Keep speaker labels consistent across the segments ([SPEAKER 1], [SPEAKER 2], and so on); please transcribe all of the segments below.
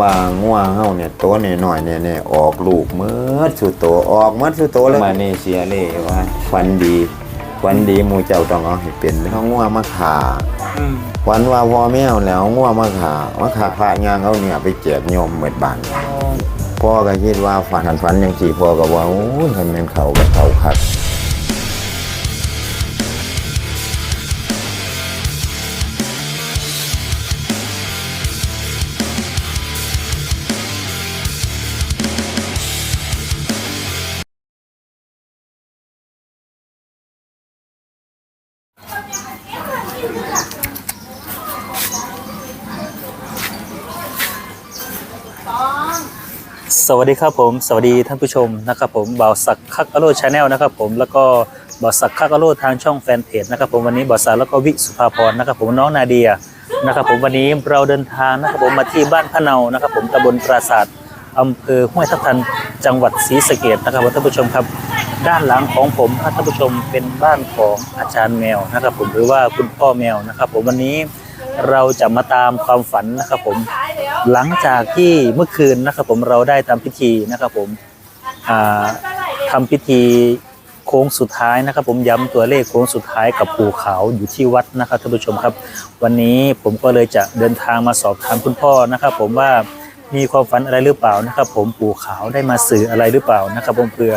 [SPEAKER 1] ว่างัวเฮาเนี่ยตัวน้อยๆเนี่ยๆออกลูกเมื่อสุดโตออกเมื่อสุดโตเลยมาเนเซียเลยว่าฟันดีฟันดีหมู่เจ้าต้องเอาให้เป็นเฮางัวมาขา
[SPEAKER 2] อืม
[SPEAKER 1] ฝันว่าพ่อแม่เอาแล้วงัวมาขามาขาพระยางเอาเนี่ยไปแจกโยมหมดบ้านพ่อก็คิดว่าฝันฝันฝันจังซี่พ่อก็ว่าโอ้ยคันแม่นเขาก็เขาคัก
[SPEAKER 2] สวัสดีครับผม สวัสดีท่านผู้ชมนะครับผมบ่าวสักคักอโรชาแนลนะครับผมแล้วก็บ่าวสักคักอโรทางช่องแฟนเพจนะครับผมวันนี้บ่าวสักแล้วก็วิสุภาพรนะครับผมน้องนาเดียนะครับผมวันนี้เราเดินทางนะครับผมมาที่บ้านพะเนานะครับผมตำบลปราสาทอำเภอห้วยทับทันจังหวัดศรีสะเกดนะครับท่านผู้ชมครับ ด้านหลังของผมท่านผู้ชมเป็นบ้านของอาจารย์แมวนะครับผมหรือว่าคุณพ่อแมวนะครับผมวันนี้เราจะมาตามความฝันนะครับผม หลังจากที่เมื่อคืนนะครับผมเราได้ทำพิธีนะครับผมอ่าทำพิธีโค้งสุดท้ายนะครับ ผมย้ำตัวเลขโค้งสุดท้ายกับปู่ขาวอยู่ที่วัดนะครับท่านผู้ชมครับ วันนี้ผมก็เลยจะเดินทางมาสอบถามคุณพ่อนะครับ ผมว่ามีความฝันอะไรหรือเปล่านะครับ ผมปู่ขาวได้มาสื่ออะไรหรือเปล่านะครับ ผมเพื่อ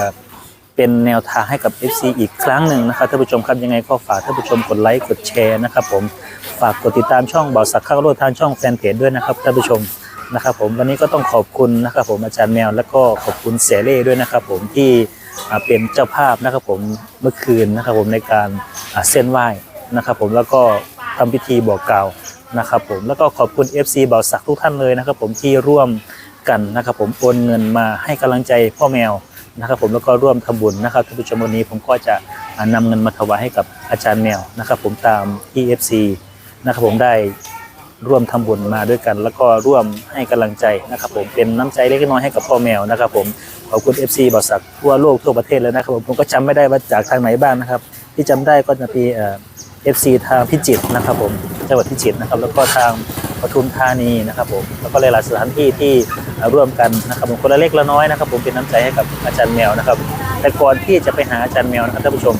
[SPEAKER 2] เป็นแนวทางให้กับ FC อีกครั้งหนึ่งนะครับท่านผู้ชมครับยังไงก็ฝากท่านผู้ชมกดไลค์กดแชร์นะครับผมฝากกดติดตามช่องบ่าวสักข้าวโรดทางช่องแฟนเพจด้วยนะครับท่านผู้ชมนะครับผมวันนี้ก็ต้องขอบคุณนะครับผมอาจารย์แมว แล้วก็ขอบคุณเสเล่ด้วยนะครับผมที่เป็นเจ้าภาพนะครับผมเมื่อคืนนะครับผมในการเส้นไหว้นะครับผมแล้วก็ทำพิธีบอกกล่าวนะครับผมแล้วก็ขอบคุณ FC เบาสักทุกท่านเลยนะครับผมที่ร่วมกันนะครับผมโอนเงินมาให้กำลังใจพ่อแมว นะครับผมแล้วก็ร่วมทำบุญนะครับท่านผู้ชมวันนี้ผมก็จะอ่านำเงินมาถวายให้กับอาจารย์แมวนะครับผมตามที่ FC นะครับผมได้ร่วมทำบุญมาด้วยกัน แล้วก็ร่วมให้กำลังใจนะครับผมเป็นน้ำใจเล็กน้อยให้กับพ่อแมวนะครับผมขอบคุณ FC บอสักทั่วโลกทั่วประเทศเลยนะครับผมผมก็จำไม่ได้ว่าจากทางไหนบ้างนะครับ ที่จำได้ก็จะมีเอฟซีทางพิจิตรนะครับผม จังหวัดพิจิตรนะครับ แล้วก็ทางปทุมธานีนะครับผมแล้วก็หลายๆสถานที่ที่ร่วมกันนะครับผมคนละเล็กละน้อยนะครับ ผมเป็นน้ำใจให้กับอาจารย์แมวนะครับ แต่ก่อนที่จะไปหาอาจารย์แมวนะครับท่านผู้ชม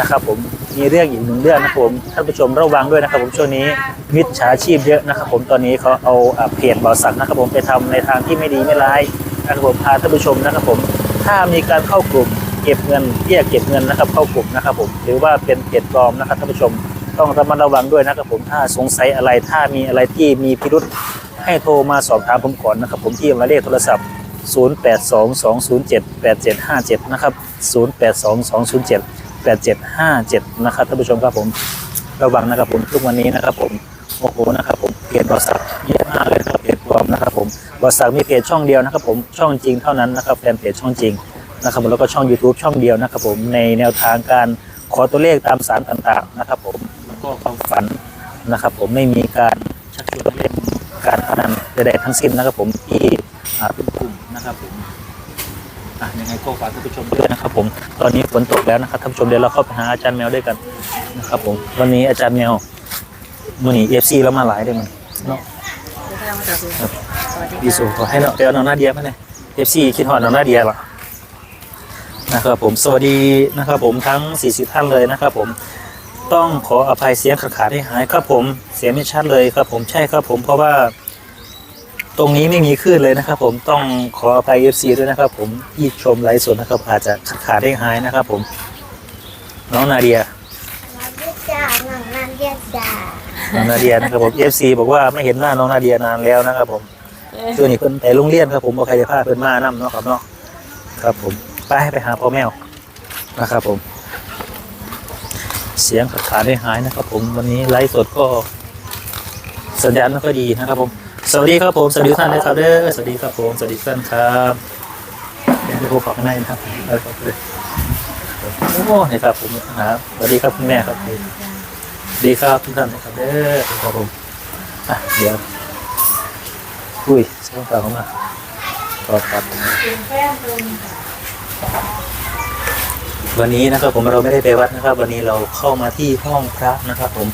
[SPEAKER 2] นะครับ ผมมีเรื่องอีกหนึ่งเรื่องนะครับผมท่านผู้ชมระวังด้วยนะครับ ผมช่วงนี้มิจฉาชีพเยอะนะครับ ผมตอนนี้เขาเอาอ่าเพจบ่าวสักนะครับ ผมไปทำในทางที่ไม่ดีไม่ร้ายนะครับผมพาท่านผู้ชมนะครับ ผมถ้ามีการเข้ากลุ่มเก็บเงินเรียกเก็บเงินนะครับ เข้ากลุ่มนะครับ ผมหรือว่าเป็นเพจปลอมนะครับท่านผู้ชม ต้องระมัดระวังด้วยนะครับผมถ้าสงสัยอะไรถ้ามีอะไรที่มีพิรุษให้โทรมาสอบถามผมก่อนนะครับผมที่หมายเลขโทรศัพท์ 0822078757 นะครับ 082207 8757 นะครับท่านผู้ชมครับผมระวังนะครับผมทุกวันนี้นะครับผมโอ้โหนะครับผมเพจบริษัทเยอะมากเลยนะครับเพจปลอมนะครับผมบริษัทมีเพจช่องเดียวนะครับผมช่องจริงเท่านั้นนะครับแฟนเพจช่องจริงนะครับผมแล้วก็ช่อง YouTube ช่องเดียวนะครับผมในแนวทางการขอตัวเลขตามสารต่างๆนะครับผม ก็ความฝันนะครับ ผมไม่มีการชักชวนเล่นการพนันใดๆทั้งสิ้นนะครับ ผมที่อ่าเป็นกลุ่มนะครับผมอะยังไงก็ฝากท่านผู้ชมด้วยนะครับ ผม ตอนนี้ฝนตกแล้วนะครับท่านผู้ชมเดี๋ยวเราเข้าไปหาอาจารย์แมวด้วยกันนะครับ ผมวันนี้อาจารย์แมวมือหนีเอฟซีแล้วมาหลายด้วยมันเนาะดีสูขอให้เนาะเดี๋ยวน้องนาเดียมาเนี่ยเอฟซีคิดหอดน้องนาเดียละนะครับผมสวัสดีนะครับผมทั้ง 40 ท่านเลยนะครับผม ต้องขออภัยเสียงขาดขาดให้หายครับผมเสียงไม่ชัดเลยครับ ผมใช่ครับผมเพราะว่า ตรงนี้ไม่มีคลื่นเลยนะครับ ผมต้องขออภัย FC ด้วยนะครับ ผมที่ชมไลฟ์สดนะครับ อาจจะขาดขาดได้หายนะครับ ผม น้องนาเดีย
[SPEAKER 3] น้ำเรียกจ่าหนังน้ำเรียกจ่า
[SPEAKER 2] น้องนาเดียนะครับผม FC บอกว่าไม่เห็นหน้าน้องนาเดียนานแล้วนะครับ ผมช่วงนี้เพิ่นไปโรงเรียนครับ ผมบอกใครจะพาเพิ่นมานํเนาะครับเนาะครับ ผมไปไปหาพ่อแมวนะครับ ผม เสียงขาดขาดได้หายนะครับ ผมวันนี้ไลฟ์สดก็สัญญาณไม่ค่อยดีนะครับผมสวัสดีครับผมสวัสดีท่านนะครับเด้อสวัสดีครับผมสวัสดีท่านครับเดี๋ยวผมขอข้างในนะครับเอาครับเลยโอ้นี่ครับผมนะครับสวัสดีครับคุณแม่ครับดีครับทุกท่านนะครับเด้อครับผมอะเดี๋ยวอุ้ยเสียงเปล่าเข้ามาขอครับ วันนี้นะครับผมเราไม่ได้ไปวัดนะครับ วันนี้เราเข้ามาที่ห้องพระนะครับ ผม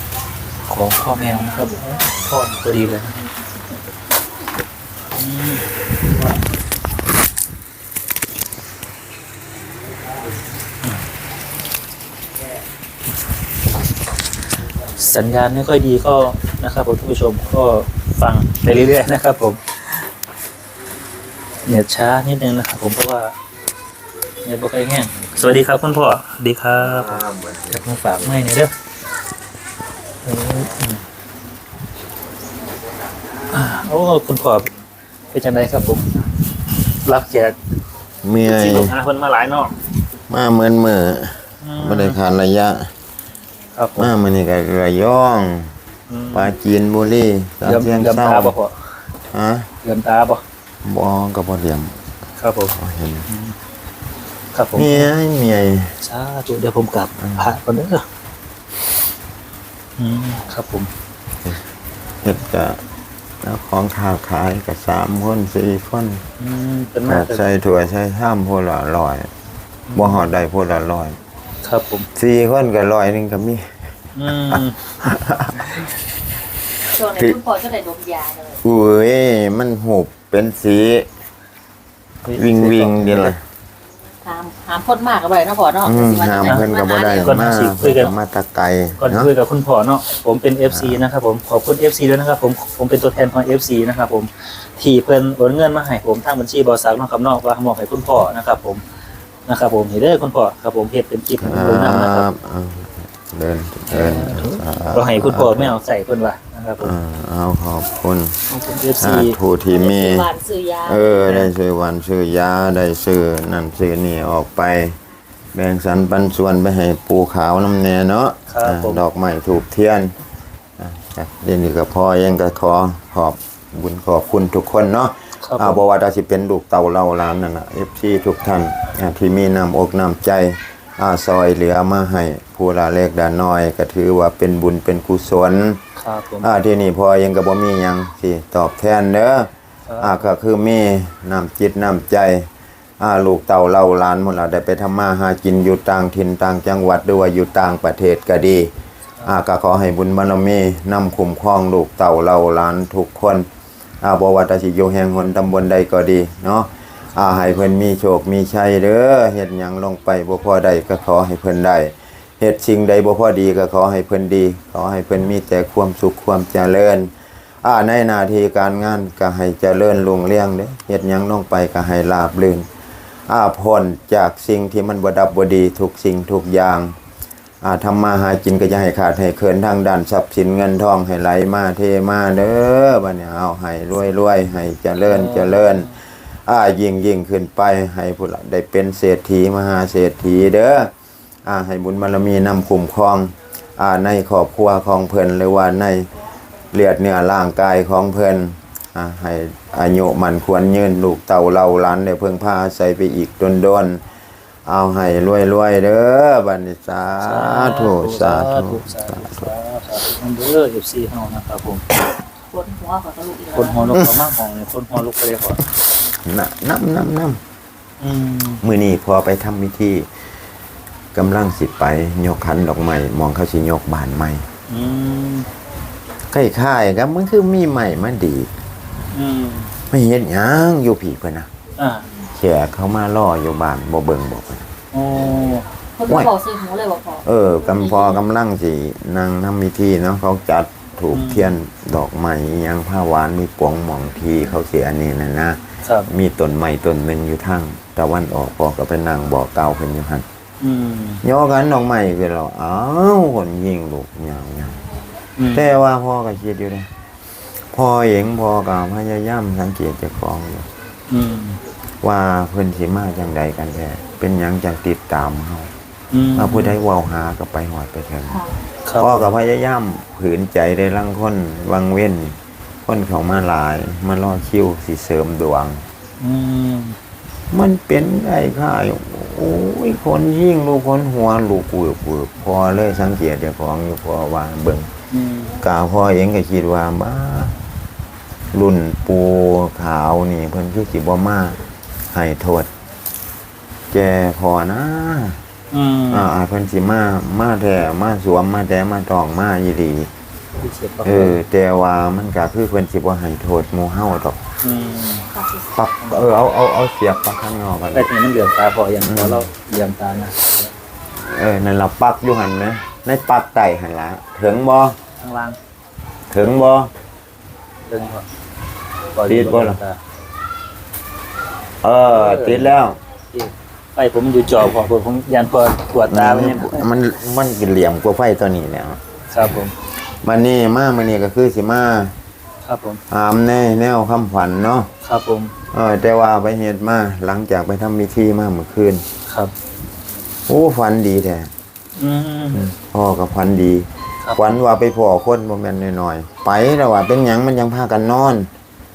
[SPEAKER 2] ของพ่อแมวนะครับผมพ่อพอดีเลยสัญญาณไม่ค่อยดีก็นะครับผมท่านผู้ชมก็ฟังไปเรื่อยๆนะครับ ผมเน็ตช้านิดนึงนะครับ ผมเพราะว่าเน็ตบ่ค่อยแห้ง สวัสดีครับคุณพ่อสวัสดีครับจะมาฝากไม่เนี่ยเด้อเอออืมอ่าโอ้คุณพ่อเป็นจังไดครับผม รับแขก
[SPEAKER 1] เมื่อย
[SPEAKER 2] ที่ลูกหาคนมาหลายเนอก
[SPEAKER 1] มาเหมือนมือบ่ได้ขาดระยะ
[SPEAKER 2] ครับผม
[SPEAKER 1] มามื้อนี้ก็ระยอง
[SPEAKER 2] อืม
[SPEAKER 1] ปลาจีนบุรีตา
[SPEAKER 2] เลื่อม
[SPEAKER 1] เชียง
[SPEAKER 2] เลื่อม
[SPEAKER 1] เศร้า
[SPEAKER 2] ตาบ่พ่อ
[SPEAKER 1] ฮะ
[SPEAKER 2] เลื่อมตาบ่
[SPEAKER 1] บ่ก็บ่เหลี่ยม
[SPEAKER 2] ครับผม
[SPEAKER 1] บ่เห็น
[SPEAKER 2] ครับผม
[SPEAKER 1] เมียเมีย
[SPEAKER 2] สาธุเดี๋ยวผมกลับพระก่อนเด้ออืมครับผม
[SPEAKER 1] เฮ็ดก็แล้วของค้าขายก็สามคนสี่คน
[SPEAKER 2] อืมเป็น
[SPEAKER 1] ก็
[SPEAKER 2] มาก
[SPEAKER 1] ใส่ถ้วยใส่ชามพวละร้อยบ่ฮอดได้พวละร้อย
[SPEAKER 2] ครับผม
[SPEAKER 1] สี่คนก็ร้อยหนึงก็มี
[SPEAKER 2] อืม
[SPEAKER 4] ช่วงไหนคุณพ่อจะได้ดมยาเลย
[SPEAKER 1] อุ้ยมันหุบเป็นสี วิงวิงเดียวล่ะ
[SPEAKER 4] หามหามพ่นมากกับไรเนาะพ่อเนาะ
[SPEAKER 1] อืมหามเพิ่นก็บ่ได้มามาตะไกล
[SPEAKER 2] ก่อน
[SPEAKER 1] เนาะ
[SPEAKER 2] คุยกับคุณพ่อเนาะผมเป็น FC นะครับผมขอบคุณ FC ด้วยนะครับผมผมเป็นตัวแทนของ FC นะครับผมที่เพิ่นโอนเงินมาให้ผมทางบัญชีบริษัทเนาะครับเนอกว่ามอบให้คุณพ่อนะครับผมนะครับผมเห็นเด้อคุณพ่อครับผมเฮ็ดเป็นคลิปให้
[SPEAKER 1] ค
[SPEAKER 2] เบิ่งนำนะค
[SPEAKER 1] รั
[SPEAKER 2] รั
[SPEAKER 1] บบเอา เดินเดิน
[SPEAKER 2] ก็ให้คุณพ่อไม่เอาใส่เพิ่นว่านะครับผม
[SPEAKER 1] อ่าเอาขอบคุณ
[SPEAKER 2] ขอบคุณ FC
[SPEAKER 1] สาธุที่มี
[SPEAKER 4] หวานซื้อยา
[SPEAKER 1] เออได้ซื้อวันซื้อยาได้ซื้อนั่นซื้อนี่ออกไป แบ่งสรรปันส่วนไปให้ปูขาวน้ำแน่เนาะ
[SPEAKER 2] ครับ
[SPEAKER 1] อ่า
[SPEAKER 2] ผม
[SPEAKER 1] ดอกไม้ถูกเทียนอ่าจ้ะเดี๋ยวนี้ก็พอเองก็ขอขอบบุญขอบคุณทุกคนเนาะ
[SPEAKER 2] ครับ
[SPEAKER 1] อ่า
[SPEAKER 2] ผม
[SPEAKER 1] บว่าจะสิเป็นลูกเต่าเล่าหล้านนั่นน่ะ FC ทุกท่านอ่าที่มีน้ำอกน้ำใจ อ่าซอยเหลือมาให้ผู้ละเล็กดาน้อย ก็ถือว่าเป็นบุญเป็นกุศล
[SPEAKER 2] ครับผม
[SPEAKER 1] อ่าที่นี่พอยังก็บ่มีหยังสิตอบแทนเด้อ
[SPEAKER 2] ครับ
[SPEAKER 1] อ่าก็คือมีน้ำจิตน้ำใจอ่าลูกเต่าเล่าหลานหมดละได้ไปทำมาหากินอยู่ต่างถิ่นต่างจังหวัดหรือว่าอยู่ต่างประเทศก็ดีอ่าก็ขอให้บุญบารมีนำคุ้มครองลูกเต่าเล่าหลานทุกคนอ่าบ่ว่าแตสิอยู่แห่งหนตำบลใดก็ดีเนาะ อ่าให้เพิ่นมีโชคมีชัยเด้อเฮ็ดหยังลงไปบ่พอใดก็ขอให้เพิ่นได้เหตุสิ่งใดบ่พอดีก็ขอให้เพิ่นดี ขอให้เพิ่นมีแต่ความสุขความเจริญอ่าในหน้าที่การงานก็ให้เจริญรุ่งเรืองเด้เฮ็ดหยังลงไปก็ให้ราบรื่นอ่าพ้นจากสิ่งที่มันบ่ดับบ่ดีทุกสิ่งทุกอย่างอ่าทำมาหากินก็อย่าให้ขาดให้เคินทางด้านทรัพย์สินเงินทองให้ไหลมาเทมาเด้อบัดนี้เอาให้รวยๆให้เจริญเจริญ อ่ายิ่งยิ่งขึ้นไปให้ผู้ละได้เป็นเศรษฐีมหาเศรษฐีเด้ออ่าให้บุญบารมีนำคุ้มครองอ่าในครอบครัวของเพิ่นหรือว่าในเลือดเนื้อร่างกายของเพิ่นอ่าให้อายุมันควรยืนลูกเต่าเราหล้านได้เพิ่งพาอาศัยไปอีกดนๆเอาให้รวยๆเด้อบัดนี้สาธุสาธุ
[SPEAKER 2] สาธุสาธุมันเด้อ FC เฮานะครับผม
[SPEAKER 4] ปวดหัวขอตะลุกอีก
[SPEAKER 2] คนหัวลุกก็มากห้องเนี่ยคนหัวลุกไปเลยก่อ น
[SPEAKER 1] นะน้ำน้ำน้
[SPEAKER 2] อืมำ
[SPEAKER 1] มื้อนี้พอไปทำพิธีกำลังสิไปยกขันดอกไม้มองเขาสิยกบานใหม่
[SPEAKER 2] อืม
[SPEAKER 1] คล้ายๆกับมันคือมีใหม่มาดีด
[SPEAKER 2] อืม
[SPEAKER 1] ไม่เห็นหยังอยู่ผีเพิ่นน่ะ
[SPEAKER 2] อ่า
[SPEAKER 1] แขกเขามาล่ออยู่บ้านบ่เบิ่งบ่เพิ่น
[SPEAKER 2] โอ้
[SPEAKER 4] คนมาบอกซื้อหูเลยบอกพ่อ
[SPEAKER 1] เออกำพอกำลังสินั่งทำพิธีเนาะเขาจัดถูกเทียนดอกไม้อิหยังผ้าหวานมีปวงหม่องทีเขาเสียอันนี้นะนะ ครับ มีต้นไม้ต้นหนึงอยู่ทางตะวันออกพอก็ไปนั่งบอกเกล่าวเพิ่นอยู่หั่น
[SPEAKER 2] อืม
[SPEAKER 1] ย่อกันดอกไม้คือเราอ้าวคนยิงลูกยาว
[SPEAKER 2] อืม
[SPEAKER 1] ๆแต่ว่าพ่อก็คิดอยู่เด้พ่อเองพ่อก็พยายามสังเกตเจ้าของอยู่
[SPEAKER 2] อืม
[SPEAKER 1] ว่าเพิ่นสิมาจังใดกันแท้เป็นหยังจังติดตามเฮา
[SPEAKER 2] อืม
[SPEAKER 1] ถ้าผู้ใดเว้าหาก็ไปหอดไปเถิง
[SPEAKER 4] ค่ะ
[SPEAKER 2] ครับ
[SPEAKER 1] พ่อกับพยายาม ผืนใจได้ลังคนวังเว้น คนเขามาหลายมาล่อคิวสิเสริมดวง
[SPEAKER 2] อืม
[SPEAKER 1] มันเป็นได้ค่ายโอ้ยคนยิ่งลูกคนหัวลูกเวือบเวือบพอเลยสังเกตเจ้าของอยู่พอว่าเบิ่ง
[SPEAKER 2] อืม
[SPEAKER 1] กาพ่อเองก็คิดว่าบ้ารุ่นปูขาวนี่เพิ่นคือสิบ่มาให้โทษ แกพอนะ
[SPEAKER 2] อืม
[SPEAKER 1] อ่าอาเพิ่นสิมา มาแท้มาสวมมาแต่มาตองมาอีหลี
[SPEAKER 2] ที่เสียบปลั๊ก
[SPEAKER 1] เออ แต่ว่ามันก็คือเพิ่นสิบ่ให้โทษหมู่เฮาดอก
[SPEAKER 2] อืม
[SPEAKER 1] ปรับเออเอาเอาเอาเสียบปลักข้างนอกกัน
[SPEAKER 2] แต่ทีนี้มันเหลืองตาพออย่างพอเราเหลืองตานะ
[SPEAKER 1] เออนั่นเราปลักอยู่หันไหมในปลักไต่หันละถึงบ่
[SPEAKER 2] ข้างล่าง
[SPEAKER 1] ถึงบ่
[SPEAKER 2] เรื่องก่อน
[SPEAKER 1] ติดบ่ล่ะ เออ ติดแล้ว
[SPEAKER 2] ไฟผมอยู่จอพอผมยันพอปวดตาไม่เนี่ย
[SPEAKER 1] มันมันกินเหลี่ยมกว่าไฟตัวนี้แล้ว
[SPEAKER 2] ครับผม
[SPEAKER 1] มันนี่มามันนี่ก็คือสิมา
[SPEAKER 2] ครับผม
[SPEAKER 1] อามแน่แนวคำฝันเนาะ
[SPEAKER 2] ครับผม
[SPEAKER 1] เออแต่ว่าไปเฮ็ดมาหลังจากไปทำพิธีมาเมื่อคืน
[SPEAKER 2] ครับ
[SPEAKER 1] โอ้ฝันดีแท้
[SPEAKER 2] อืม
[SPEAKER 1] พ่อก็ฝันดี
[SPEAKER 2] ครับ
[SPEAKER 1] ฝันว่าไปพ่อคนบ่แม่นน้อยๆไปแล้วว่าเป็นหยังมันยังพากันนอน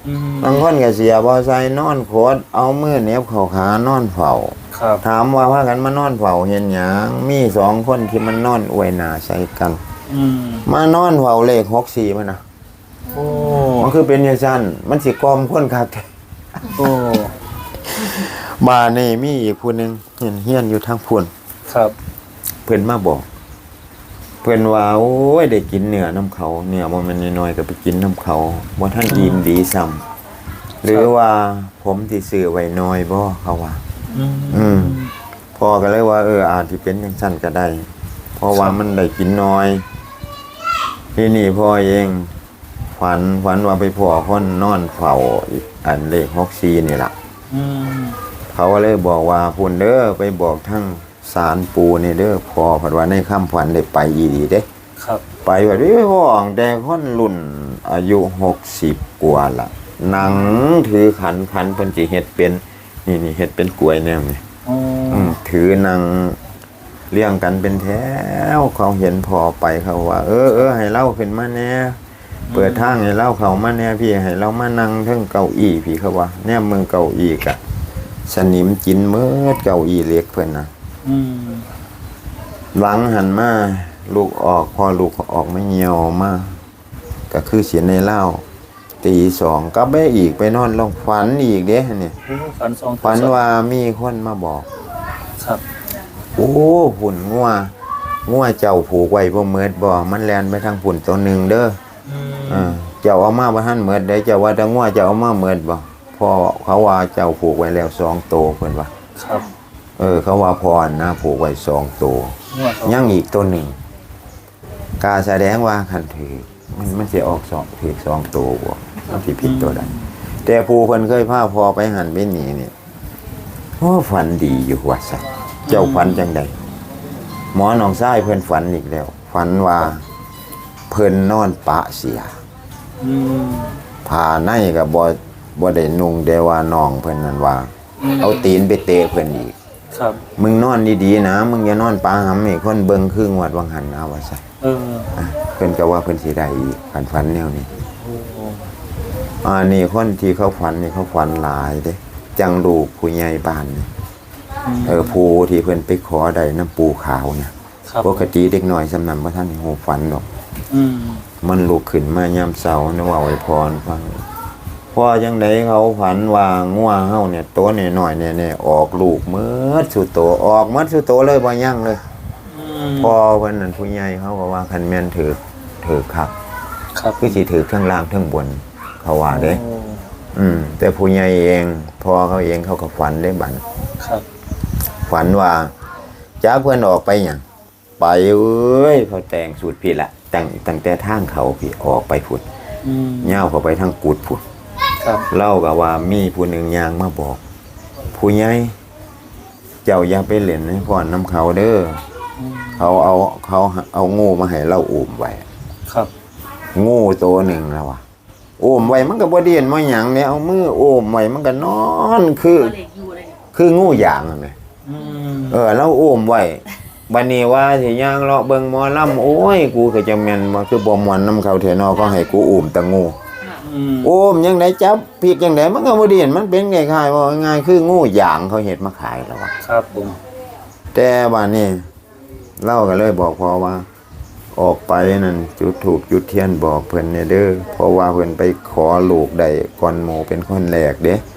[SPEAKER 2] อืม
[SPEAKER 1] บางคนก็เสียบ่ใส่นอนโคตรเอามือเหน็บเข้าขานอนเฝ้า
[SPEAKER 2] ครับ
[SPEAKER 1] ถามว่าพากันมานอนเฝ้าเห็นหยังมีสองคนที่มันนอนอวยหน้าใส่กัน
[SPEAKER 2] อื ม
[SPEAKER 1] มานอนเฝ้าเลข64มันน่ะ
[SPEAKER 2] โอ้
[SPEAKER 1] มันคือเป็นจังซั่นมันสิกลอมคนคักแท้
[SPEAKER 2] โอ้
[SPEAKER 1] บ้านนี่มีอีกผู้หนึงเฮียนเฮียนอยู่ทางพุ่น
[SPEAKER 2] ครับ
[SPEAKER 1] เพิ่นมาบอก เพิ่นว่าโอ้ยได้กินเนื้อน้ำเขาเนื้อบ่แม่นน้อยๆก็ไปกินน้ำเขาบ่ทันอิ่มดีซ้ำหรือว่าผมที่ซื้อไว้น้อยบ่เขาว่า
[SPEAKER 2] อืม
[SPEAKER 1] อืมพ่อก็เลยว่าเอออาจสิเป็นจังซั่นก็ได้ เพราะว่ามันได้กินน้อย ทีนี่พ่อเองฝันฝันว่าไปพ่อคนนอนเฝ้าอีกอันเลข64นี่ล่ะ
[SPEAKER 2] อืม
[SPEAKER 1] เขาก็เลยบอกว่าพุ่นเด้อไปบอกทั้งสารปูนี่เด้อพอผัดว่าในคำฝันได้ไปอีดีเด้
[SPEAKER 2] ครับ
[SPEAKER 1] ไปว่าดิพ่อแต่คนรุ่นอายุหกสิบกว่าละหนังถือขันขันเพิ่นสิเฮ็ดเป็น นี่นี่เฮ็ดเป็นกล้วยแนวนี่
[SPEAKER 2] โอ้
[SPEAKER 1] อืมถือหนัง เลี้ยงกันเป็นแถวเขาเห็นพอไปเขาว่า เออเออให้เล่าขึ้นมาแน่เปิดทางให้เล่าเขามาแน่พี่ให้เรามานั่งเทั้งเก้าอี้พี่เขาว่าแนมเมืองเก้าอี้กะสนิมกินเมื่อเก้าอี้เล็กเพิ่นนะ
[SPEAKER 2] อืม
[SPEAKER 1] หลังหันมาลูกออกพอลูกออกไม่เหี่ยวมาก็คือเสียในเหล้าตีสองก็ไปอีกไปนอนลงฝันอีกเด้เนี่ย
[SPEAKER 2] โอ้ฝันสอง
[SPEAKER 1] ฝันว่ามีคนมาบอก
[SPEAKER 2] ครับ
[SPEAKER 1] โอ้หุ่นงัวงัวเจ้าผูกไว้บ่เมิดบ่มันแล่นไปทางฝุ่นตัวหนึ่งเด้อ
[SPEAKER 2] อืม
[SPEAKER 1] อ่าเจ้าเอามาบ่ทันเมิดได้เจ้าว่าแต่งัวเจ้าเอามาเมิดบ่พอเขาว่าเจ้าผูกไว้แล้วสองโตวเพิ่นว่า
[SPEAKER 2] ครับ
[SPEAKER 1] เออ เขาว่าพรนะผูกไว้สองโตว
[SPEAKER 2] งวดสอง
[SPEAKER 1] ยังอีกตัวหนึ่งกาแสดงว่าคันถือมันมันจะออกสองถือสองตัวบ่มันสิผิดตัวใดแต่ผู้คนเคยพาพอไปหันไปหนีเนี่ยโอ้ฝันดีอยู่ว่าสัก เจ้าฝันจังใดหมอหนองซ้ายเพิ่นฝันอีกแล้ว ฝันว่าเพิ่นนอนปะเสีย
[SPEAKER 2] อืม
[SPEAKER 1] ผ่าในกับบ่บ่ได้นุ่งแต่ว่าน้องเพิ่นนั่นว่า เอาตีนไปเตะเพิ่นอีก
[SPEAKER 2] ครับ
[SPEAKER 1] มึงนอนดีๆนะ มึงอย่านอนปาหำให้คนเบิ่งครึ่งวัดวังหันนะว่าซะ
[SPEAKER 2] เออ
[SPEAKER 1] อะเพิ่นก็ว่าเพิ่นสิได้อีกฝันฝันแนวนี้
[SPEAKER 2] โอ้
[SPEAKER 1] อ่านี่คนที่เขาฝันนี่เขาฝันหลายเด้จังลูกผู้ใหญ่บ้านนี่ เออผู้ที่เพิ่นไปขอได้น้ำปูขาวนะครับปกติเด็กน้อยสำนันบ่ทันได้ฮู้ฝันดอก
[SPEAKER 2] อืม
[SPEAKER 1] มันลุกขึ้นมายามเช้านะว่าไว้พรฟังพอจังไดเขาฝันว่างัวเฮาเนี่ยตัวน้อยๆเนี่ยๆออกลูกเมิดสุดโตออกเมิดสุดโตเลยบ่ยังเลย
[SPEAKER 2] อืม
[SPEAKER 1] พอวันนั้นผู้ใหญ่เขาก็ว่าคันแม่นถือถือครับ
[SPEAKER 2] ครับ
[SPEAKER 1] คือสิถือข้างล่างข้างบนเขาว่าเด้
[SPEAKER 2] โอ้
[SPEAKER 1] อืม แต่ผู้ใหญ่เองพอเขาเองเขาก็ฝันได้บัน
[SPEAKER 2] ครับ
[SPEAKER 1] ฝันว่าจ้าเพื่อนออกไปอย่างไปเอ้ยเขาแต่งสูตรพี่ละตั้งตั้งแต่ทางเขาพี่ออกไปพุด
[SPEAKER 2] อืม
[SPEAKER 1] เง่าวเขาไปทางกูดพุด
[SPEAKER 2] ครับ
[SPEAKER 1] เล่ากับว่ามีผู้หนึ่งยางมาบอก ผู้ใหญ่เจ้าอย่าไปเล่นให้พ่อน้ำเขาเด้อ
[SPEAKER 2] อืม
[SPEAKER 1] เขาเอาเขาเอางูมาให้เราอุ้มไว้
[SPEAKER 2] ครับ
[SPEAKER 1] งูตัวหนึ่งแล้ววะโอมไว้มันก็บ่เดียนมาหยังเนี่ยเอามือโอมไว้มันก็นอนคือ
[SPEAKER 4] ตัวเล็กอยู่เลย
[SPEAKER 1] คืองูอย่างนั่นแหละ
[SPEAKER 2] อืม
[SPEAKER 1] เออเราโอมไว้บัดนี้ว่าสิย่างเลาะเบิ่งหมอลำโอ้ย กูก็จะแม่นบ่คือบ่ม่วนนํเขาแท้นอก็ให้กูอุ้มแตะงู
[SPEAKER 2] อืม
[SPEAKER 1] โอมยังไดจับพีกยังไดมันก็บ่เดียนมันเป็นคล้ายๆว่าง่ายๆคืองูอย่างเขาเฮ็ดมาขายแล้ววะ
[SPEAKER 2] ครับผม
[SPEAKER 1] แต่บัดนี้เราก็เลยบอกพอว่า ออกไปนั่นจุดถูกจุดเทียนบอกเพิ่นเนี่ยเด้อเพราะว่าเพิ่นไปขอลูกได้ก่อนหมู่เป็นคนแรกเด้
[SPEAKER 2] อืม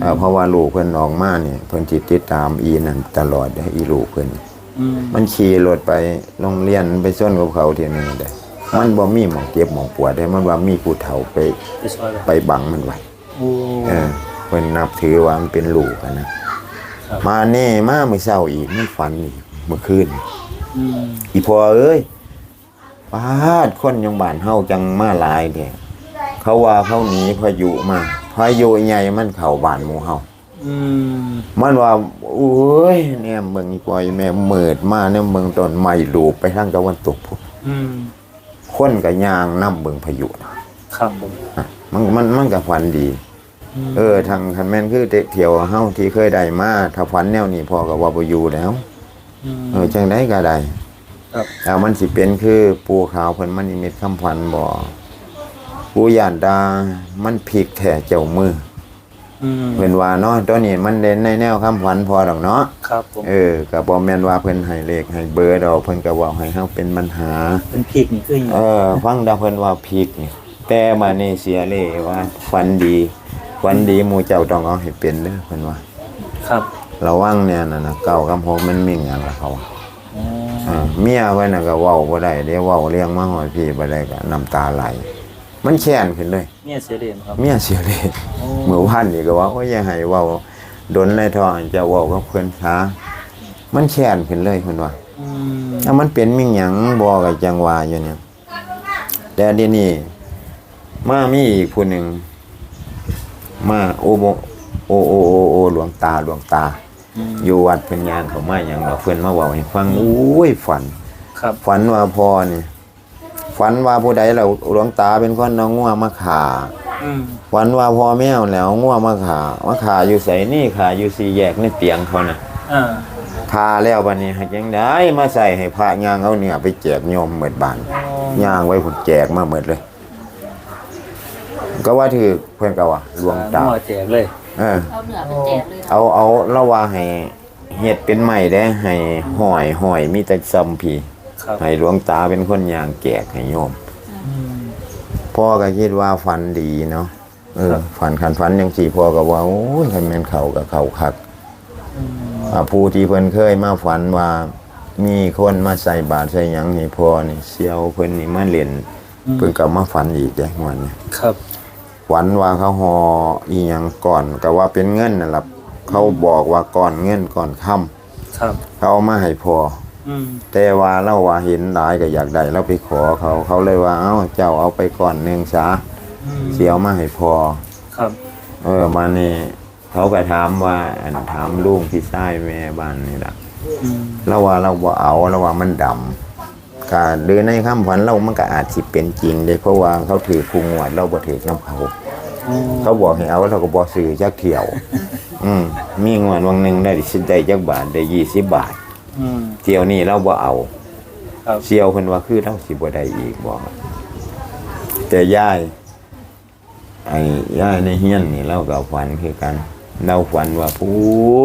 [SPEAKER 1] เอ่อเพราะว่าลูกเพิ่นออกมานี่เพิ่นสิติดตามอีนั่นตลอดเด้ออีลูกเพิ่น
[SPEAKER 2] อืม
[SPEAKER 1] มันขี่รถไปโรงเรียนไปส้นกับเขาเที่ยหนึงได้มันบ่มีหมองเจ็บหมองปวดได้มันว่ามีผู้เฒ่าไป
[SPEAKER 2] ไปซอยเลย
[SPEAKER 1] ไปบังมันไว้
[SPEAKER 2] อโอ้
[SPEAKER 1] เออเพิ่นนับถือว่ามันเป็นลูกอะนะครับมาแน่มาเมื่อเช้าอีกมันฝันอีกเมื่อคืน
[SPEAKER 2] อืม
[SPEAKER 1] อีพอเอ้ยปาดคนยังบ้านเฮาจังมาหลายเด้เขาว่าเขาหนีพายุมา พายุใหญ่มันเข้าบ้านหมู่เฮา
[SPEAKER 2] อืม
[SPEAKER 1] มันว่าโอ้ยแน่เมืองอีกว่าแม่เมิดมาเนี่ยเมืองต้นไม้ลูบไปทางตะวันตกพุ่น
[SPEAKER 2] อืม
[SPEAKER 1] คนก็ย่างนํเบิ่งพายุนะครับ
[SPEAKER 2] ผม
[SPEAKER 1] อะมันมันมันก็ฝันดี
[SPEAKER 2] ม
[SPEAKER 1] เออทางคันแม่นคือเที่ยวเฮาที่เคยได้มาถ้าฝันแนวนี้พอก็ว่าบ่อยู่แล้ว
[SPEAKER 2] ม
[SPEAKER 1] เออจังไดก็ได้
[SPEAKER 2] ครับ
[SPEAKER 1] แล้วมันสิเป็นคือปูขาวเพิ่นมันนิมิตคำพันบ่ ปูย่านดามันพลิกแท้เจ้ามือ
[SPEAKER 2] อืม
[SPEAKER 1] เพิ่นว่าเนาะตัวนี้มันเด่นในแนวคำพันพอดอกเนาะ
[SPEAKER 2] ครับผม
[SPEAKER 1] เออก็บ่แม่นว่าเพิ่นให้เลขให้เบอร์ดอกเพิ่นก็เว้าให้เฮาเป็นปัญหา
[SPEAKER 2] เป็นพริกนี่คืออย่าง
[SPEAKER 1] เออฟังดาเพิ่นว่าพลิกนี่แต่มานี่เสียเลยว่าฝันดีฝันดีหมู่เจ้าต้องเอาให้เป็นเด้อเพิ่นว่า
[SPEAKER 2] ครับ
[SPEAKER 1] ระวังเนี่ยน่ะนะเก่ากับหกมันมิ่งกันล่ะเขาว่า
[SPEAKER 2] อ๋อ
[SPEAKER 1] อ่าเมียไว้น่ะก็เว้าบ่ได้เด้เว้าเลี้ยงมาหอยพี่บ่ได้ก็น้ำตาไหล มันแค้นขึ้นเลย
[SPEAKER 2] เนี่ยเสียเรียนครับ
[SPEAKER 1] เมียเสียเลย
[SPEAKER 2] โอ้
[SPEAKER 1] เมื่อวานนี่ก็ว่าโอ้ยอย่าให้เว้าดนเลยท้อจะเว้ากับเพิ่นช้ามันแค้นขึ้นเลยเพิ่นว่า
[SPEAKER 2] อืม
[SPEAKER 1] ถ้ามันเป็นมิ่งหยังบ่ก็จังว่าอยู่เนี่ยแต่เดี๋ยวนี้มามีอีกผู้หนึงมาโอโมโอโอโอโอหลวงตาหลวงตา
[SPEAKER 2] อืม
[SPEAKER 1] อยู่วัดเพิ่นย่างเขามาหยังดอกเพิ่นมาเว้าให้ฟังโอ้ยฝัน
[SPEAKER 2] ครับ
[SPEAKER 1] ฝันว่าพ่อนี่ ฝันว่าผู้ใดเราหลวงตาเป็นคนเอางัวมาขา
[SPEAKER 2] อืม
[SPEAKER 1] ฝันว่าพ่อแม่เอาแล้วเอางัวมาขามาขาอยู่ไสนี่ขาอยู่สี่แยกในเตียงเขาน่ะ
[SPEAKER 2] อ่า
[SPEAKER 1] ขาแล้วบัดนี้ให้จังได้มาใส่ให้พระย่างเอาเนี่ยไปแจกโยมหมดบ้านย่างไว้ผมแจกมาหมดเลย ก็ว่าถือเพิ่นก็ว่าหลวงตา
[SPEAKER 2] หม้อแจกเลย
[SPEAKER 1] เออ
[SPEAKER 4] เอาเนื้อไปแจกเลยนะ
[SPEAKER 1] เอาเอาเราว่าให้เฮ็ดเป็นใหม่ได้ให้หอยหอยมีแต่ซำพี
[SPEAKER 2] ครับ
[SPEAKER 1] ให้หลวงตาเป็นคนย่างแจกให้โยม
[SPEAKER 2] อืม
[SPEAKER 1] พ่อก็คิดว่าฝันดีเนาะเออ
[SPEAKER 2] ครับ
[SPEAKER 1] ฝันคันฝันยังสี่พ่อก็ว่าโอ้ยคันแม่นเขากับเขาคัก
[SPEAKER 2] อืม
[SPEAKER 1] อ่าผู้ที่เพิ่นเคยมาฝันว่ามีคนมาใส่บาตรใส่หยังให้พ่อนี่เสียวเพิ่นนี่มาเล่นเพิ่นก็มาฝันอีกได้งวดนี้
[SPEAKER 2] ครับ
[SPEAKER 1] ฝันว่าเขาห่ออีหยังก่อนก็ว่าเป็นเงินนั่นล่ะเขาบอกว่าก่อนเงินก่อนค่ำ
[SPEAKER 2] ครับ
[SPEAKER 1] เขาเอามาให้พ่อ
[SPEAKER 2] อืม
[SPEAKER 1] แต่ว่าเราว่าเห็นหลายก็อยากได้เราไปขอเขาเขาเลยว่าเอ้าเจ้าเอาไปก่อนหนึงซะ
[SPEAKER 2] อืม
[SPEAKER 1] เสียวมาให้พ่อ
[SPEAKER 2] ครับ
[SPEAKER 1] เออมานี่เขาก็ถามว่าอันถามลุงพี่ชายแม่บ้านนี่ล่ะ
[SPEAKER 2] อืม
[SPEAKER 1] เราว่าเราบ่เอาเราว่ามันดำก็หรือในคำพันเรามันก็อาจสิเป็นจริงเด้เพราะว่าเขาถือคูงวดเราบ่ถือน้ำเขา
[SPEAKER 2] อ๋อ
[SPEAKER 1] เขาบอกให้เอาเราก็บ่ซื้อจักเที่ยว อืมมีงวดวังหนึงได้สิได้จักบาทได้20บาท
[SPEAKER 2] อืม
[SPEAKER 1] เที่ยวนี้เราบ่เอา
[SPEAKER 2] ครับ
[SPEAKER 1] เสียวเพิ่นว่าคือเราสิบ่ได้อีกบ่แต่ยายไอ้ยายในเฮียนนี่เราก็ฝันคือกัน เราฝันว่าพู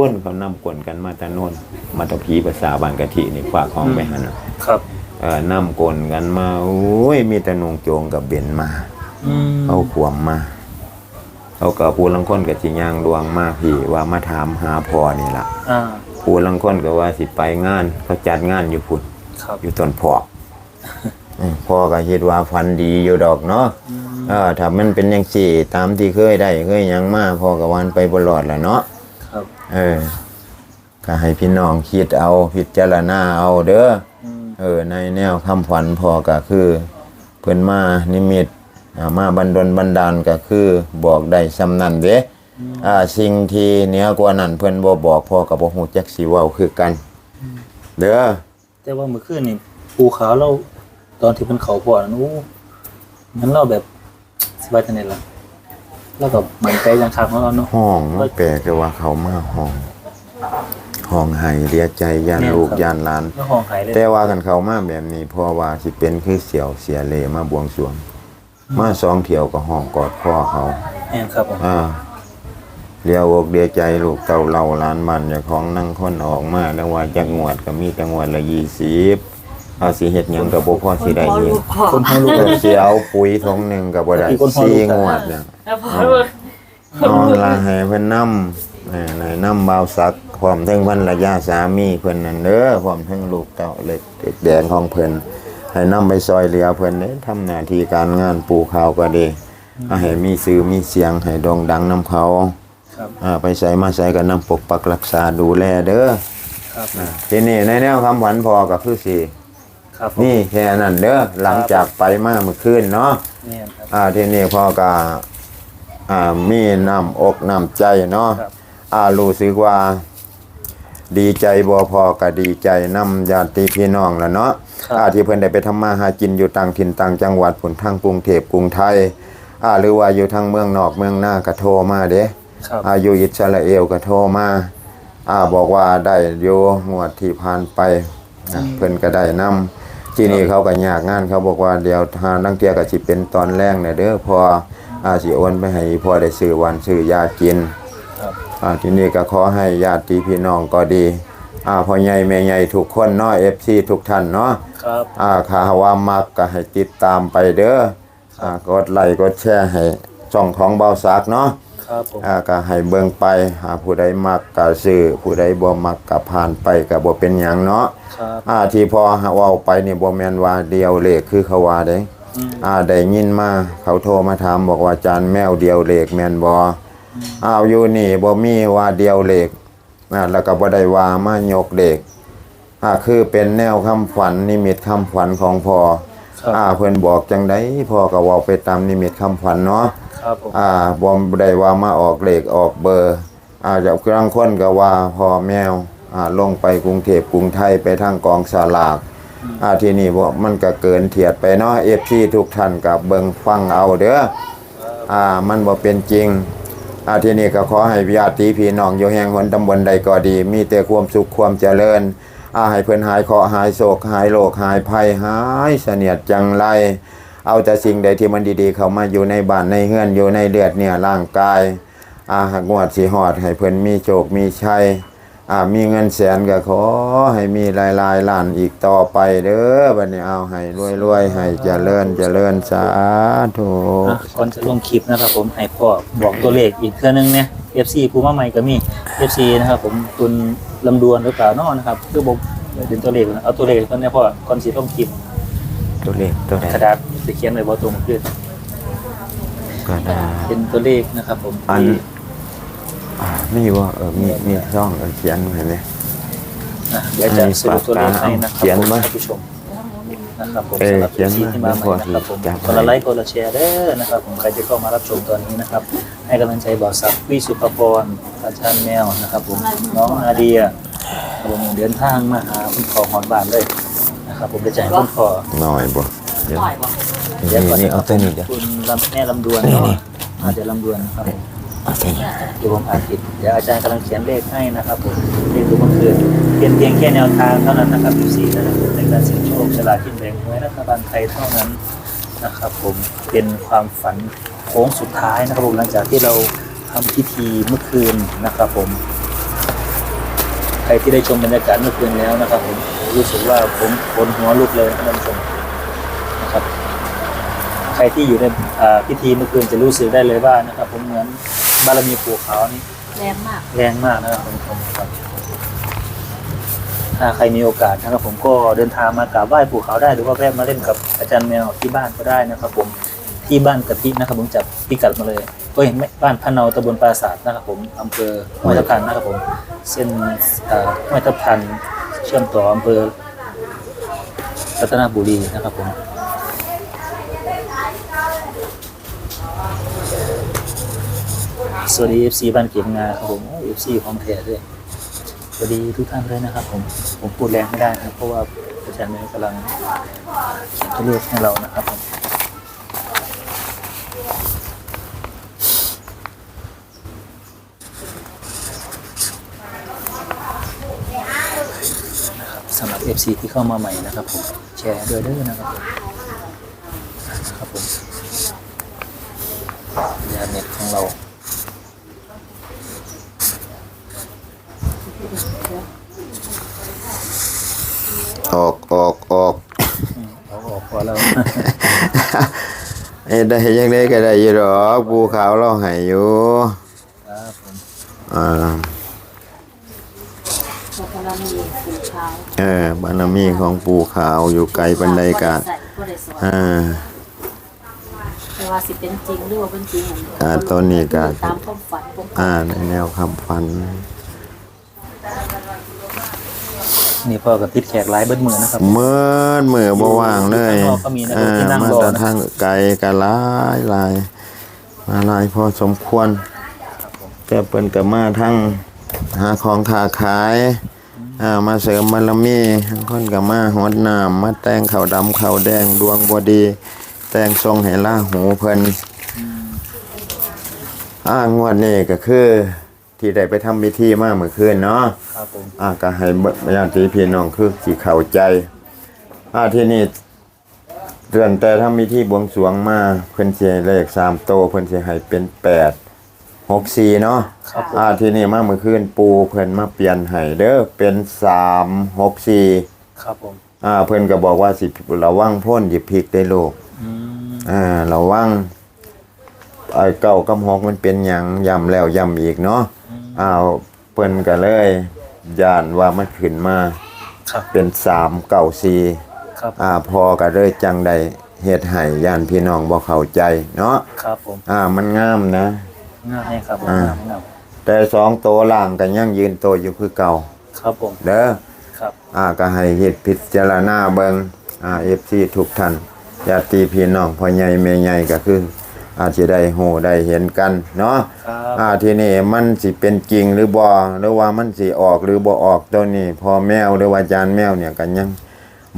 [SPEAKER 1] นเขานำกลกันมาแตะโน่นมาตะพีภาษาบ้านกะทินี่ฝากของไปหั่นน่ะ
[SPEAKER 2] ครับ
[SPEAKER 1] เอ่อนำกลกันมาโอ้ยมีแต่นุงโจงกับเบนมา
[SPEAKER 2] อืม
[SPEAKER 1] เอาขวมมา เอากับผู้ลังคนกับสิย่างดวงมาพี่ว่ามาถามหาพ่อนี่ล่ะ
[SPEAKER 2] อ่า
[SPEAKER 1] ผู้ลังคนก็ว่าสิไปงาน เขาจัดงานอยู่พุ่น
[SPEAKER 2] ครับ
[SPEAKER 1] อยู่ต้นพอกเออพ่อก็คิดว่าฟันดีอยู่ดอกเนาะเออถ้ามันเป็นอย่างสี่ ตามที่เคยได้เคยหยังมาพ่อก็วันไปบลอดแหละเนาะ
[SPEAKER 2] ครับ
[SPEAKER 1] เออก็ให้พี่น้องคิดเอาพิจารณาเอาเด้อ
[SPEAKER 2] อืม
[SPEAKER 1] เออ ในแนวคำฝันพ่อก็คือ เพิ่นมานิมิตอ่ามาบันดลบันดาลก็คือ บอกได้สำนันเด้ อ่าสิ่งที่เหนือกว่านั้นเพิ่นบ่บอกพ่อก็บ่ฮู้จักสิเว้าคือกัน เด้อ
[SPEAKER 2] แต่ว่าเมื่อคืนนี่ภูเขาเราตอนที่เป็นเขาพอนะโอ้มันเราแบบสบายจังได๋ล่ะแล้วก็มันใจยังคักของเราเนาะ
[SPEAKER 1] ห้องมันแปลกแต่ว่าเขามาห้องห้องไห้เรียใจย่าน
[SPEAKER 2] แม่น
[SPEAKER 1] ลูก
[SPEAKER 2] ครับ
[SPEAKER 1] ย่านหลาน
[SPEAKER 2] แล้วห้องหายเลย
[SPEAKER 1] แต่ว่ากันเขามาแบบนี้เพราะว่าสิเป็นคือเสี่ยวเสียเลมาบวงสรวง มาสองเที่ยวก็ห้องกอดพ่อเขา
[SPEAKER 2] แม่นครับผม
[SPEAKER 1] อ่า เรียวอกเดียใจลูกเต่าเหล่าหลานมันอย่าของนั่งคนออกมาแล้วว่าจักงวดก็มีจังหวัดละยี่สิบเอาสิเฮ็ดหยังกับบ่พอสิได้เฮ็ด
[SPEAKER 2] คนให้ลูก
[SPEAKER 1] เออสิเอาปุ๋ยทงหนึงก็บ่ได้
[SPEAKER 2] อีกคนพอลู
[SPEAKER 1] สี่
[SPEAKER 2] ก
[SPEAKER 1] งวดเนี่ย
[SPEAKER 4] แล้วพอรู้
[SPEAKER 1] นอนลาให้เพิ่นนำเอ่อในนำบ่าวสักพร้อมทั้งภรรยาสามีเพิ่นนั่นเด้อพร้อมทั้งลูกเต้าเล็กเด็กแดงของเพิ่นให้นำไปซอยเหลือเพิ่นเด้ทำหน้าที่การงานปลูกข้าวก็ดีอ่าให้มีสื่อมีเสียงให้โด่งดังนํเขา
[SPEAKER 2] ครับ
[SPEAKER 1] อ่าไปใส่มาใส่กันนำปกปักรักษาดูแลเด้อ
[SPEAKER 2] ครับ
[SPEAKER 1] อ่าทีนี้ในแนวคำขวัญพอก็คือสิ
[SPEAKER 2] ครับผม
[SPEAKER 1] นี่แค่นั้นเด้อหลังจากไปมาเมื่อคืนเนาะ
[SPEAKER 2] เนี่ยครับ
[SPEAKER 1] อ่าทีนี้พ่อก็อ่ามีน้ำอกน้ำใจเนาะ
[SPEAKER 2] ครับ
[SPEAKER 1] อ่ารู้สึกว่า ดีใจบ่พอก็ดีใจนำญาติพี่น้องแล้วเนาะ
[SPEAKER 2] ครับ
[SPEAKER 1] อ่าที่เพิ่นได้ไปทำมาหากินอยู่ต่างถิ่นต่างจังหวัดผลทางกรุงเทพกรุงไทยอ่าหรือว่าอยู่ทางเมืองนอกเมืองหน้าก็โทรมาเด้
[SPEAKER 2] ครับ
[SPEAKER 1] อาอยู่อิสราเอลก็โทรมาอ่าบอกว่าได้อยู่งวดที่ผ่านไปอะเพิ่นก็ได้นำที่นี่เขาก็ยากงานเขาบอกว่าเดี๋ยวทางนังเตียก็สิเป็นตอนแรกเนี่ยเด้อพออ่าสิโอนไปให้พอได้ซื้อวันซื้อยากิน
[SPEAKER 2] ครับ
[SPEAKER 1] อ่าทีนี้ก็ขอให้ญาติพี่น้องก็ดีอ่าพ่อใหญ่แม่ใหญ่ทุกคนเนาะ FC ทุกท่านเนาะ
[SPEAKER 2] ครับ
[SPEAKER 1] อ่าข่าวว่ามักก็ให้ติดตามไปเด้ออ่ากดไลค์กดแชร์ให้ช่องของเบาสักเนาะ
[SPEAKER 2] ครับผม
[SPEAKER 1] อ่าก็ให้เบิ่งไป หาผู้ใดมักก็ซื้อผู้ใดบ่มักก็ผ่านไปก็บ่เป็นหยังเนาะ
[SPEAKER 2] ครับ
[SPEAKER 1] อ่าที่พอเว้าไปนี่บ่แม่นว่าเดียวเลขคือเขาว่าเด้
[SPEAKER 2] อืม
[SPEAKER 1] อ่าได้ยินมาเขาโทรมาถามบอกว่าอาจารย์แมวเดียวเลขแม่นบ่อ้าวอยู่นี่บ่มีว่าเดียวเลขอ่าแล้วก็บ่ได้ว่ามายกเลขอ่าคือเป็นแนวคำฝันนิมิตคำฝันของพ่อ
[SPEAKER 2] ครับ
[SPEAKER 1] อ่าเพิ่นบอกจังไดพ่อก็เว้าไปตามนิมิตคำฝันเนาะ
[SPEAKER 2] ครับผม
[SPEAKER 1] อ่าบ่ได้ว่ามาออกเลขออกเบอร์อ่าจากบางคนก็ว่าพ่อแมวอ่าลงไปกรุงเทพกรุงไทยไปทางกองสลากอ่าที่นี่บ่มันก็เกินเทียดไปเนาะ FC ทุกท่านก็เบิ่งฟังเอาเด้ออ่ามันบ่เป็นจริงอ่าที่นี่ก็ขอให้ญาติพี่น้องอยู่แห่งหนตำบลใดก็ดี มีแต่ความสุขความเจริญ อาให้เพิ่นหายเคาะหายโศกหายโรคหายภัยหายเสนียดจังไร เอาแต่สิ่งใดที่มันดีๆ เข้ามาอยู่ในบ้านในเฮือนอยู่ในเลือดเนี่ยร่างกายอาหากงวดสีหอดให้เพิ่นมีโจกมีชัย มีเงินแสนก็ขอให้มีหลายๆล้านอีกต่อไปเด้อบัดนี้เอาให้รวยๆให้เจริญเจริญสาธุ
[SPEAKER 2] อะก่อนจะลงคลิปนะครับผมให้พ่อบอกตัวเลขอีกเครื่องนึงเนี่ย FC ผู้มาใหม่ก็มี FC นะครับผมคุณลำดวนหรือเปล่าเนาะนะครับคือบอกเดินตัวเลขนะเอาตัวเลขตอนนี้พ่อก่อนสิลงคลิป
[SPEAKER 1] ตัวเลขตัวไหน
[SPEAKER 2] กระดาษจะเขียนไว้บ่ตรงขึ้น
[SPEAKER 1] ก็ได้
[SPEAKER 2] เป็นตัวเลขนะครับผม
[SPEAKER 1] อัน
[SPEAKER 2] ที่
[SPEAKER 1] อ่า มีว่าเออมีมีช่องเออเขียนไว้ไหม
[SPEAKER 2] อะเดี๋ยวจะสรุปตัวเลขให้นะครั
[SPEAKER 1] เขียน
[SPEAKER 2] ผม
[SPEAKER 1] มา
[SPEAKER 2] ท่านผู้ชมนะครับผม
[SPEAKER 1] เออ
[SPEAKER 2] สำหรับ
[SPEAKER 1] เขียน
[SPEAKER 2] ที่
[SPEAKER 1] มา
[SPEAKER 2] ที่มาใหม่นะครับผม
[SPEAKER 1] จับ
[SPEAKER 2] คนละไลค์คนละแชร์เด้อนะครับผมใครที่เข้ามารับชมตอนนี้นะครับ ให้กำลังใจบ่าวสักวิสุภพรอาจารย์แมวนะครับผมน้องนาเดียครับผมเดินทางมาหาคุณพ่อหอนบานเลยนะครับผมจะจ่ายคุณพ่อ
[SPEAKER 1] หน่อยบ่เดี๋ยว
[SPEAKER 4] หน่อยบ่
[SPEAKER 1] นี่นี่เอาตัวนี้เดี๋ยว
[SPEAKER 2] คุณลำแม่ลำดวนเนาะอาจจะลำดวนนะครับผม
[SPEAKER 1] อาตัวนี้
[SPEAKER 2] เดี๋ยวผมอ่านผิดเดี๋ยวอาจารย์กำลังเขียนเลขให้นะครับผมเลขตัวเมื่อคืนเพียงเพียงแค่แนวทางเท่านั้นนะครับ14นะครับในการเสี่ยงโชคฉลากกินแบ่งหวยรัฐบาลไทยเท่านั้นนะครับ ผมเป็นความฝันโค้งสุดท้ายนะครับผมหลังจากที่เราทำพิธีเมื่อคืนนะครับผมใครที่ได้ชมบรรยากาศเมื่อคืนแล้วนะครับ ผมรู้สึกว่าผมขนหัวลุกเลยท่านผู้ชมนะครับ ใครที่อยู่ในพิธีเมื่อคืนจะรู้สึกได้เลยว่านะครับ ผมเหมือน บารมีปู่เขานี่
[SPEAKER 4] แรงมาก
[SPEAKER 2] แรงมากนะครับท่านผู้ชมครับถ้าใครมีโอกาสนะครับผมก็เดินทางมากราบไหว้ปู่เขาได้หรือว่าแวะมาเล่นกับอาจารย์แมวที่บ้านก็ได้นะครับ ผมที่บ้านกะทินะครับผมจับพิกัดมาเลยก็เห็นไหมบ้านพะเนาตำบลปราสาทนะครับผมอำเภอห้วยทับทันนะครับผม เส้นเอ่อห้วยทับทันเชื่อมต่ออำเภอรัตนบุรีนะครับผม สวัสดี FC บ้านเกียงงาครับผมเอฟซีของแท้ด้วยสวัสดีทุกท่านเลยนะครับ ผมผมพูดแรงไม่ได้นะครับเพราะว่าอาจารย์เมย์กำลังเขียนตัวเลขให้เรานะครับผมนะครับสำหรับ FC ที่เข้ามาใหม่นะครับผมแชร์ด้วยด้อนะครับผมนะครับผมยาเน็ตของเรา
[SPEAKER 1] ออกออกออก
[SPEAKER 2] เอาออกพอแล้ว
[SPEAKER 1] เอ้ยได้ยังได้ก็ได้อยู่ดอกภูเขาเราให้อยู่
[SPEAKER 2] ครับผม
[SPEAKER 1] อ่า
[SPEAKER 4] เพราะเรามีปูเช้า
[SPEAKER 1] เออบารมีของปูขาวอยู่ไกลบันไดกาด
[SPEAKER 4] ใส่ก็ได้สอน
[SPEAKER 1] อ่า
[SPEAKER 4] เออว่าสิเป็นจริงหรือว่าเป็นจริง
[SPEAKER 1] อ่าตัวนี้ก็
[SPEAKER 4] ตามความฝันผม
[SPEAKER 1] อ่าในแนวคำฟัน
[SPEAKER 2] นี่พ่อกับติดแขกหลายเบิ้มือนะครับ
[SPEAKER 1] เมื่อมือบ่ว่างเลย
[SPEAKER 2] ข้างนอกก็มีนะ
[SPEAKER 1] อ่า
[SPEAKER 2] ที่นั่ง
[SPEAKER 1] มาร
[SPEAKER 2] อ
[SPEAKER 1] แต่
[SPEAKER 2] นะ
[SPEAKER 1] ทางไกลก็หลายหลายมาหลายพอสมควรแต่เปิ้นก็มาทั้งหาของค้าขายอ่ามาเสริมบารมีทั้งคนก็มาหดน้ำมาแต่งข้าวดำข้าวแดงดวงบ่ดี แต่งทรงให้ลาหูเพิ่น อ่างวดนี้ก็คือ ที่ได้ไปทำพิธีมาเมื่อคืนเนาะ
[SPEAKER 2] ครับผม
[SPEAKER 1] อ่าก็ให้เบิดญาติพี่น้องคือสิเข้าใจอ่าที่นี่เดือนแต่ถ้ามีที่บวงสรวงมาเพิ่นสิให้เลข3โตวเพิ่นสิให้เป็น8 6 4เนาะ
[SPEAKER 2] ครับผม
[SPEAKER 1] อ่าที่นี่มาเมื่อคืนปูเพิ่นมาเปลี่ยนให้เด้อเป็น3 6 4
[SPEAKER 2] ครับผม
[SPEAKER 1] อ่าเพิ่นก็บอกว่าสิระวังพ่นหยิบพริกได้โลก
[SPEAKER 2] อืม
[SPEAKER 1] อ่าระวังไอ้เก้ากับหกมันเป็นหยังย้ำแล้วย้ำอีกเนาะ อ้าวเพิ่นก็เลยย่านว่ามันขึ้นมา
[SPEAKER 2] ครับ
[SPEAKER 1] เป็นสามเก้าสี่
[SPEAKER 2] ครับ
[SPEAKER 1] อ่าพอก็เลยจังใดเฮ็ดให้ย่านพี่น้องบ่เข้าใจเนาะ
[SPEAKER 2] ครับผม
[SPEAKER 1] อ่ามันงามนะ
[SPEAKER 2] ง่ายครับผม
[SPEAKER 1] อ่า
[SPEAKER 2] งามงาม
[SPEAKER 1] แต่สองโตวล่างก็ยังยืนโตอยู่คือเก่า
[SPEAKER 2] ครับผม
[SPEAKER 1] เด้อ
[SPEAKER 2] ครับ
[SPEAKER 1] อ่าก็ให้เฮ็ดพิจารณาเบิ่งอ่า FC ทุกท่านญาติพี่น้องพ่อใหญ่แม่ใหญ่ก็คือ อาจจะได้ฮู้ได้เห็นกันเนาะ
[SPEAKER 2] ครับ
[SPEAKER 1] อ่าทีนี้มันสิเป็นจริงหรือบ่หรือว่ามันสิออกหรือบ่ออกตัวนี้พอแมวหรือว่าจานแมวเนี่ยก็ยัง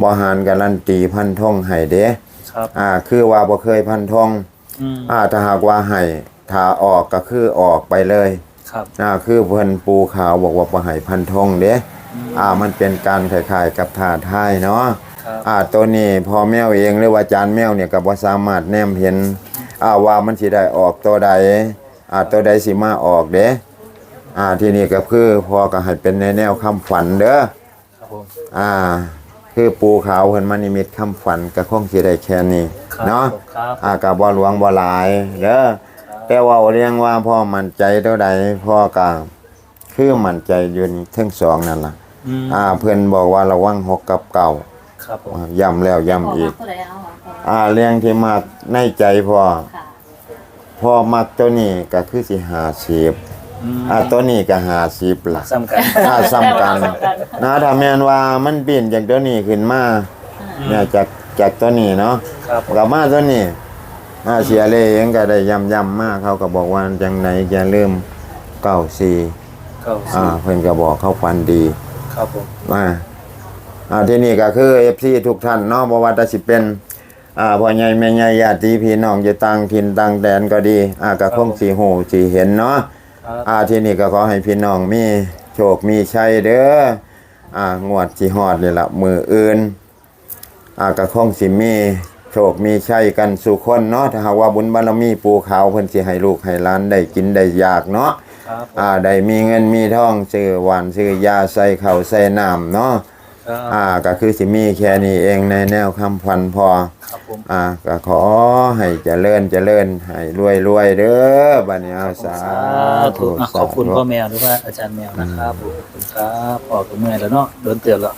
[SPEAKER 1] บ่หานการันตีพันธงให้เด้
[SPEAKER 2] ครับ
[SPEAKER 1] อ่า คือว่าบ่เคยพันธง
[SPEAKER 2] อืม
[SPEAKER 1] อ่าถ้าหากว่าให้ถ้าออกก็คือออกไปเลย
[SPEAKER 2] ครับ
[SPEAKER 1] อ่าคือเพิ่นปูขาวบอกว่าบ่ให้พันธงเด้อ่ามันเป็นการคล้ายๆกับท่าทายเนาะ
[SPEAKER 2] ครับ
[SPEAKER 1] อ่าตัวนี้พอแมวเองหรือว่าจานแมวเนี่ยก็บ่สามารถแนมเห็น อ่าว่ามันสิได้ออกตัวใดอ่าตัวใดสิมาออกเด้อ่าที่นี่ก็คือพอก็ให้เป็นในแนวคำฝันเด้อ
[SPEAKER 2] ครับผม
[SPEAKER 1] อ่า คือปูขาวเพิ่นมานิมิตคำฝันก็คงสิได้แค่นี้
[SPEAKER 2] ครับ
[SPEAKER 1] เนาะ
[SPEAKER 2] ผมครับ
[SPEAKER 1] อ่าก็บ่หลวงบ่หลายเด้อแต่ว่าเรียงว่าพ่อมั่นใจเท่าใดพ่อก็คือมั่นใจอยู่ทั้งสองนั่นล่ะ
[SPEAKER 2] อืม
[SPEAKER 1] อ่าเพิ่นบอกว่าระวังหกกับเก่า
[SPEAKER 2] ครับผม
[SPEAKER 1] อ่าย้ำแล้ว
[SPEAKER 4] พ่อ
[SPEAKER 1] ย้ำอี
[SPEAKER 4] มากเท่าไหร่เอาอะพ่อ
[SPEAKER 1] อ่าเรื่องที่มากในใจพ่อ
[SPEAKER 4] ค่ะ
[SPEAKER 1] พ่อมักตัวนี้ก็คือสิหาสิบ
[SPEAKER 2] อืม
[SPEAKER 1] อ่าตัวนี้ก็หาสิบล่ะ
[SPEAKER 2] ซ้ำกัน
[SPEAKER 1] อ่าซ้ำกันนะถ้าแม่นว่ามันเปลี่ยนจากตัวนี้ขึ้นมาเนี่ยจากจากตัวนี้เนาะ
[SPEAKER 2] ครับผม
[SPEAKER 1] กลับมาตัวนี้อ่าเสียเลยเองก็ได้ย้ำย้ำมากเขาก็บอกว่าจังไหนจะเริ่มเก้าสี่
[SPEAKER 2] เข้า
[SPEAKER 1] อ่า
[SPEAKER 2] สู่
[SPEAKER 1] เพิ่นก็บอกเขาฟันดี
[SPEAKER 2] ครับผม
[SPEAKER 1] มา อ่าที่นี่ก็คือเอฟซีทุกท่านเนาะบ่ว่าจะสิเป็นอ่าพ่อใหญ่แม่ใหญ่ญาติพี่น้องอยู่ต่างถิ่นต่างแดนก็ดีอ่าก็คงสิฮู้สิเห็นเนาะ
[SPEAKER 2] ครับ
[SPEAKER 1] อ่าที่นี่ก็ขอให้พี่น้องมีโชคมีชัยเด้ออ่างวดสิฮอดนี่ล่ะมืออื่นอ่าก็คงสิมีโชคมีชัยกันสู่คนเนาะถ้าหากว่าบุญบารมีปู่ขาวเพิ่นสิให้ลูกให้หลานได้กินได้อยากเนาะ
[SPEAKER 2] ครับผม
[SPEAKER 1] อ่าได้มีเงินมีทองซื้อหวานซื้อยาใส่ข้าวใส่น้ำเนาะ
[SPEAKER 2] ครับ
[SPEAKER 1] อ่าก็คือสิมีแค่นี้เองในแนวคำพันพอ
[SPEAKER 2] ครับผม
[SPEAKER 1] อ่าก็ขอให้เจริญเจริญให้รวยรวยเด้อบัดนี้เอาสา
[SPEAKER 2] สาธุ
[SPEAKER 1] ธุ
[SPEAKER 2] อะขอบคุณพ่อแมวหรือว่าอาจารย์แมวนะครับผมขอบคุณครับออกกับเมื่อยแล้วเนาะโดนเตือนแล้ว